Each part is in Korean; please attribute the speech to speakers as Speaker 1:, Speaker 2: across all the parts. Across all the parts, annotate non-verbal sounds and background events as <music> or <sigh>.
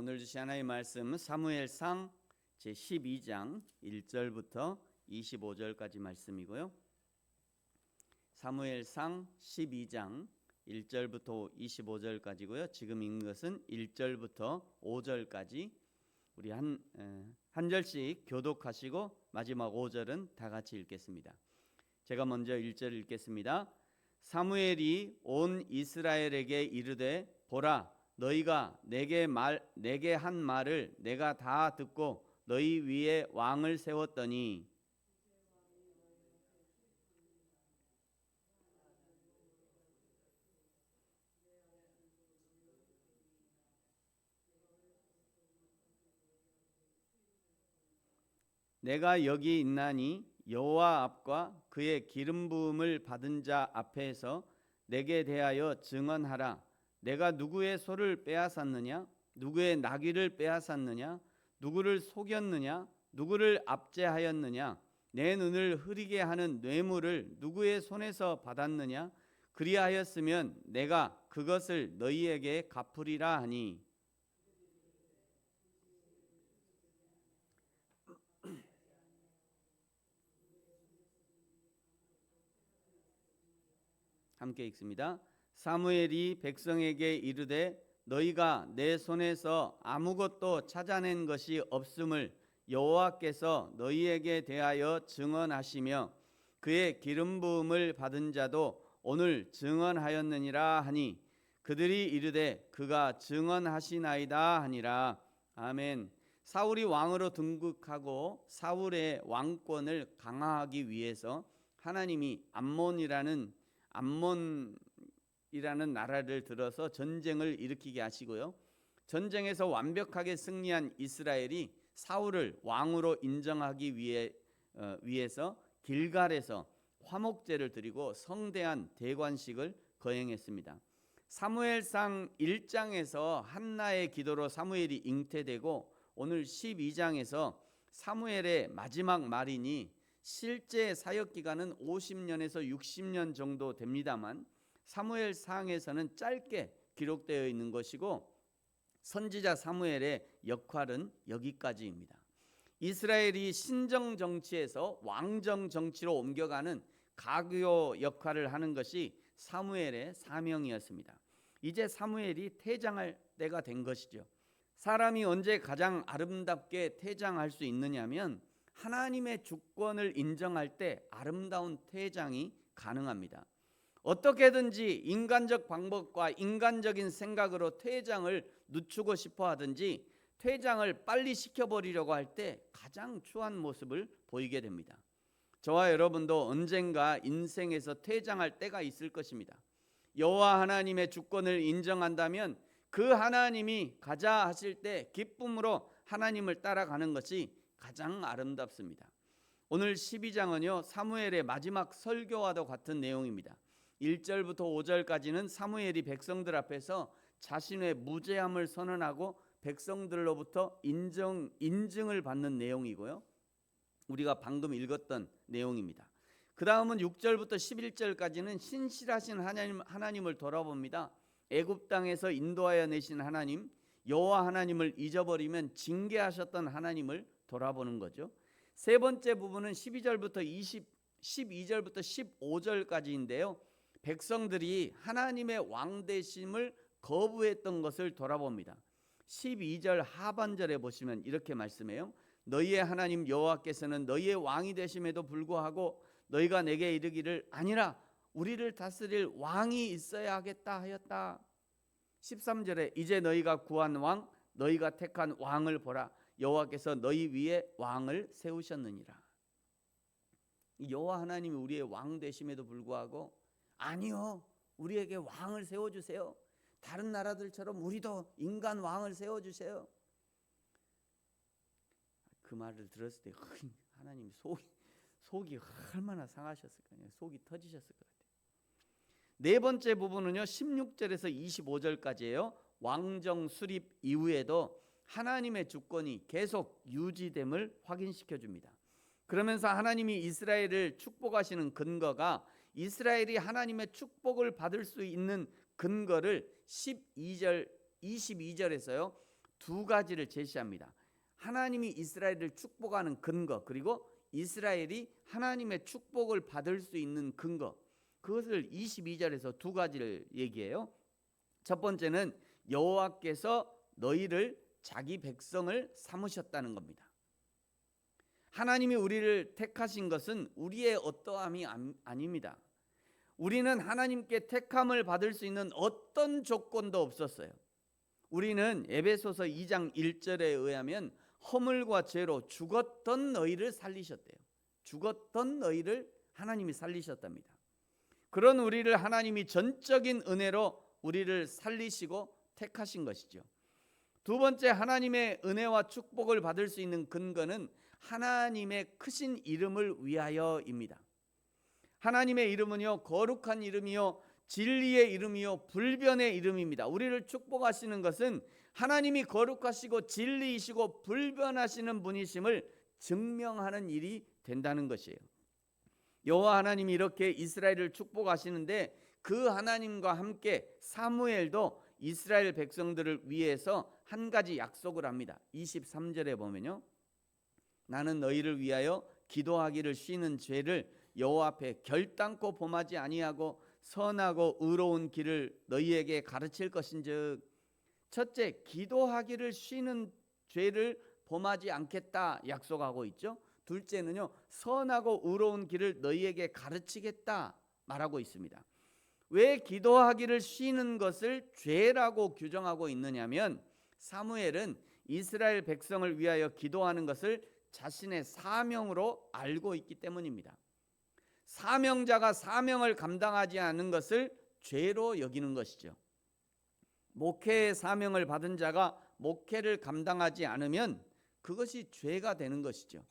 Speaker 1: 오늘 주신 하나님의 말씀은 사무엘상 제 12장 1절부터 25절까지 말씀이고요. 사무엘상 12장 1절부터 25절까지고요. 지금 읽는 것은 1절부터 5절까지 우리 한, 에, 한 절씩 교독하시고 마지막 5절은 다 같이 읽겠습니다. 제가 먼저 1절 읽겠습니다. 사무엘이 온 이스라엘에게 이르되 보라 너희가 내게 말 내게 한 말을 내가 다 듣고 너희 위에 왕을 세웠더니 내가 여기 있나니 여호와 앞과 그의 기름 부음을 받은 자 앞에서 내게 대하여 증언하라 내가 누구의 소를 빼앗았느냐? 누구의 나귀를 빼앗았느냐? 누구를 속였느냐? 누구를 압제하였느냐? 내 눈을 흐리게 하는 뇌물을 누구의 손에서 받았느냐? 그리하였으면 내가 그것을 너희에게 갚으리라 하니. 함께 읽습니다. 사무엘이 백성에게 이르되 너희가 내 손에서 아무것도 찾아낸 것이 없음을 여호와께서 너희에게 대하여 증언하시며 그의 기름 부음을 받은 자도 오늘 증언하였느니라 하니 그들이 이르되 그가 증언하시나이다 하니라 아멘. 사울이 왕으로 등극하고 사울의 왕권을 강화하기 위해서 하나님이 암몬이라는 암몬 이라는 나라를 들어서 전쟁을 일으키게 하시고요. 전쟁에서 완벽하게 승리한 이스라엘이 사울을 왕으로 인정하기 위해 어, 위해서 길갈에서 화목제를 드리고 성대한 대관식을 거행했습니다. 사무엘상 1장에서 한나의 기도로 사무엘이 잉태되고 오늘 12장에서 사무엘의 마지막 말이니 실제 사역 기간은 50년에서 60년 정도 됩니다만 사무엘 상에서는 짧게 기록되어 있는 것이고 선지자 사무엘의 역할은 여기까지입니다. 이스라엘이 신정 정치에서 왕정 정치로 옮겨가는 가교 역할을 하는 것이 사무엘의 사명이었습니다. 이제 사무엘이 퇴장할 때가 된 것이죠. 사람이 언제 가장 아름답게 퇴장할 수 있느냐면 하나님의 주권을 인정할 때 아름다운 퇴장이 가능합니다. 어떻게든지 인간적 방법과 인간적인 생각으로 퇴장을 늦추고 싶어 하든지 퇴장을 빨리 시켜버리려고 할 때 가장 추한 모습을 보이게 됩니다. 저와 여러분도 언젠가 인생에서 퇴장할 때가 있을 것입니다. 여호와 하나님의 주권을 인정한다면 그 하나님이 가자 하실 때 기쁨으로 하나님을 따라가는 것이 가장 아름답습니다. 오늘 12장은요 사무엘의 마지막 설교와도 같은 내용입니다. 1절부터 5절까지는 사무엘이 백성들 앞에서 자신의 무죄함을 선언하고 백성들로부터 인정 인증을 받는 내용이고요. 우리가 방금 읽었던 내용입니다. 그 다음은 6절부터 11절까지는 신실하신 하나님 하나님을 돌아봅니다. 애굽 땅에서 인도하여 내신 하나님 여호와 하나님을 잊어버리면 징계하셨던 하나님을 돌아보는 거죠. 세 번째 부분은 12절부터 20 12절부터 15절까지인데요. 백성들이 하나님의 왕 되심을 거부했던 것을 돌아봅니다. 12절 하반절에 보시면 이렇게 말씀해요. 너희의 하나님 여호와께서는 너희의 왕이 되심에도 불구하고 너희가 내게 이르기를 아니라 우리를 다스릴 왕이 있어야 하겠다 하였다. 13절에 이제 너희가 구한 왕 너희가 택한 왕을 보라 여호와께서 너희 위에 왕을 세우셨느니라. 여호와 하나님이 우리의 왕 되심에도 불구하고 아니요. 우리에게 왕을 세워 주세요. 다른 나라들처럼 우리도 인간 왕을 세워 주세요. 그 말을 들었을 때 하나님 속이 속이 얼마나 상하셨을 거예요. 속이 터지셨을 것 같아요. 네 번째 부분은요. 16절에서 25절까지예요. 왕정 수립 이후에도 하나님의 주권이 계속 유지됨을 확인시켜 줍니다. 그러면서 하나님이 이스라엘을 축복하시는 근거가 이스라엘이 하나님의 축복을 받을 수 있는 근거를 12절 22절에서요. 두 가지를 제시합니다. 하나님이 이스라엘을 축복하는 근거 그리고 이스라엘이 하나님의 축복을 받을 수 있는 근거 그것을 22절에서 두 가지를 얘기해요. 첫 번째는 여호와께서 너희를 자기 백성을 삼으셨다는 겁니다. 하나님이 우리를 택하신 것은 우리의 어떠함이 안- 아닙니다. 우리는 하나님께 택함을 받을 수 있는 어떤 조건도 없었어요. 우리는 에베소서 2장 1절에 의하면 허물과 죄로 죽었던 너희를 살리셨대요. 죽었던 너희를 하나님이 살리셨답니다. 그런 우리를 하나님이 전적인 은혜로 우리를 살리시고 택하신 것이죠. 두 번째 하나님의 은혜와 축복을 받을 수 있는 근거는 하나님의 크신 이름을 위하여입니다. 하나님의 이름은요 거룩한 이름이요 진리의 이름이요 불변의 이름입니다. 우리를 축복하시는 것은 하나님이 거룩하시고 진리이시고 불변하시는 분이심을 증명하는 일이 된다는 것이에요. 여호와 하나님이 이렇게 이스라엘을 축복하시는데 그 하나님과 함께 사무엘도 이스라엘 백성들을 위해서 한 가지 약속을 합니다. 23절에 보면요. 나는 너희를 위하여 기도하기를 쉬는 죄를 여호와 앞에 결단코 범하지 아니하고 선하고 의로운 길을 너희에게 가르칠 것인즉 첫째 기도하기를 쉬는 죄를 범하지 않겠다 약속하고 있죠. 둘째는요 선하고 의로운 길을 너희에게 가르치겠다 말하고 있습니다. 왜 기도하기를 쉬는 것을 죄라고 규정하고 있느냐면 사무엘은 이스라엘 백성을 위하여 기도하는 것을 자신의 사명으로 알고 있기 때문입니다. 사명자가 사명을 감당하지 않는 것을 죄로 여기는 것이죠. 목회의 사명을 받은 자가 목회를 감당하지 않으면 그것이 죄가 되는 것이죠.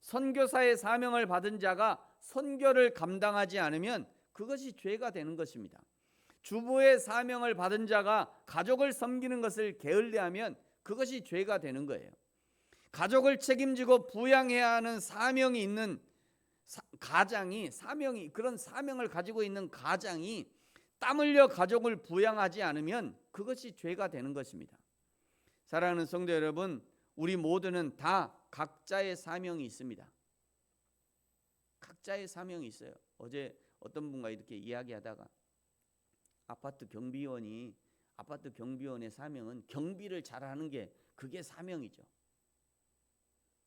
Speaker 1: 선교사의 사명을 받은 자가 선교를 감당하지 않으면 그것이 죄가 되는 것입니다. 주부의 사명을 받은 자가 가족을 섬기는 것을 게을리하면 그것이 죄가 되는 거예요. 가족을 책임지고 부양해야 하는 사명이 있는 사, 가장이 사명이 그런 사명을 가지고 있는 가장이 땀 흘려 가족을 부양하지 않으면 그것이 죄가 되는 것입니다. 사랑하는 성도 여러분, 우리 모두는 다 각자의 사명이 있습니다. 각자의 사명이 있어요. 어제 어떤 분과 이렇게 이야기하다가 아파트 경비원이 아파트 경비원의 사명은 경비를 잘하는 게 그게 사명이죠.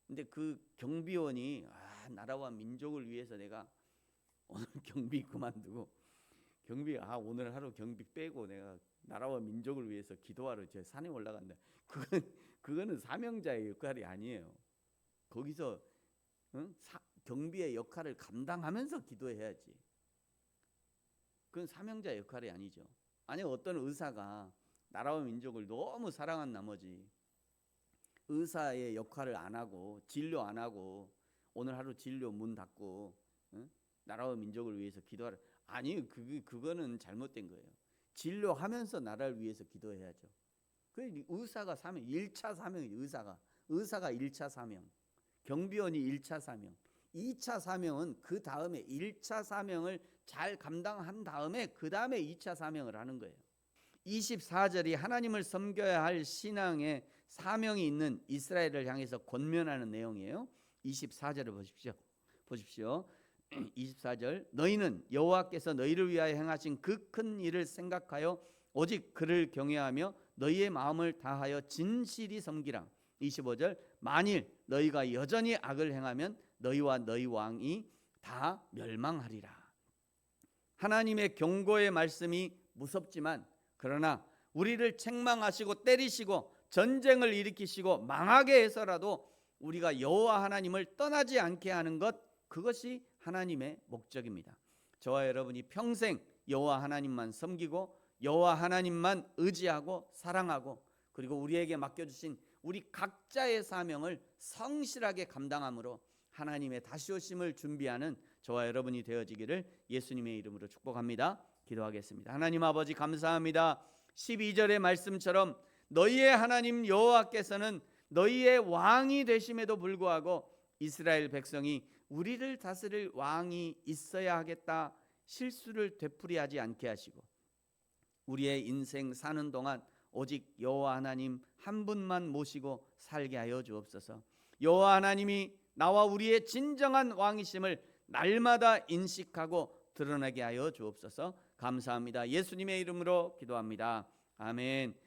Speaker 1: 근데 그 경비원이 아, 나라와 민족을 위해서 내가 오늘 <laughs> 경비 그만두고 경비 아 오늘 하루 경비 빼고 내가 나라와 민족을 위해서 기도하러 저 산에 올라간다. 그건 그거는 사명자의 역할이 아니에요. 거기서 응? 사, 경비의 역할을 감당하면서 기도해야지. 그건 사명자 역할이 아니죠. 아니 어떤 의사가 나라와 민족을 너무 사랑한 나머지 의사의 역할을 안 하고 진료 안 하고 오늘 하루 진료 문 닫고 응? 나라와 민족을 위해서 기도하라. 아니 그 그거는 잘못된 거예요. 진료하면서 나라를 위해서 기도해야죠. 그 의사가 사명 1차 사명이 의사가 의사가 1차 사명. 경비원이 1차 사명. 2차 사명은 그 다음에 1차 사명을 잘 감당한 다음에 그 다음에 2차 사명을 하는 거예요. 24절이 하나님을 섬겨야 할 신앙의 사명이 있는 이스라엘을 향해서 권면하는 내용이에요. 24절을 보십시오. 보십시오. <clears throat> 24절 너희는 여호와께서 너희를 위하여 행하신 그 큰 일을 생각하여 오직 그를 경외하며 너희의 마음을 다하여 진실이 섬기라. 25절 만일 너희가 여전히 악을 행하면 너희와 너희 왕이 다 멸망하리라. 하나님의 경고의 말씀이 무섭지만 그러나 우리를 책망하시고 때리시고 전쟁을 일으키시고 망하게 해서라도 우리가 여호와 하나님을 떠나지 않게 하는 것 그것이 하나님의 목적입니다. 저와 여러분이 평생 여호와 하나님만 섬기고 여호와 하나님만 의지하고 사랑하고 그리고 우리에게 맡겨 주신 우리 각자의 사명을 성실하게 감당함으로 하나님의 다시 오심을 준비하는 저와 여러분이 되어지기를 예수님의 이름으로 축복합니다. 기도하겠습니다. 하나님 아버지 감사합니다. 12절의 말씀처럼 너희의 하나님 여호와께서는 너희의 왕이 되심에도 불구하고 이스라엘 백성이 우리를 다스릴 왕이 있어야 하겠다 실수를 되풀이하지 않게 하시고 우리의 인생 사는 동안 오직 여호와 하나님 한 분만 모시고 살게 하여 주옵소서. 여호와 하나님이 나와 우리의 진정한 왕이심을 날마다 인식하고 드러나게 하여 주옵소서. 감사합니다. 예수님의 이름으로 기도합니다. 아멘.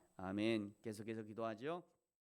Speaker 1: 아멘. 계속해서 기도하죠.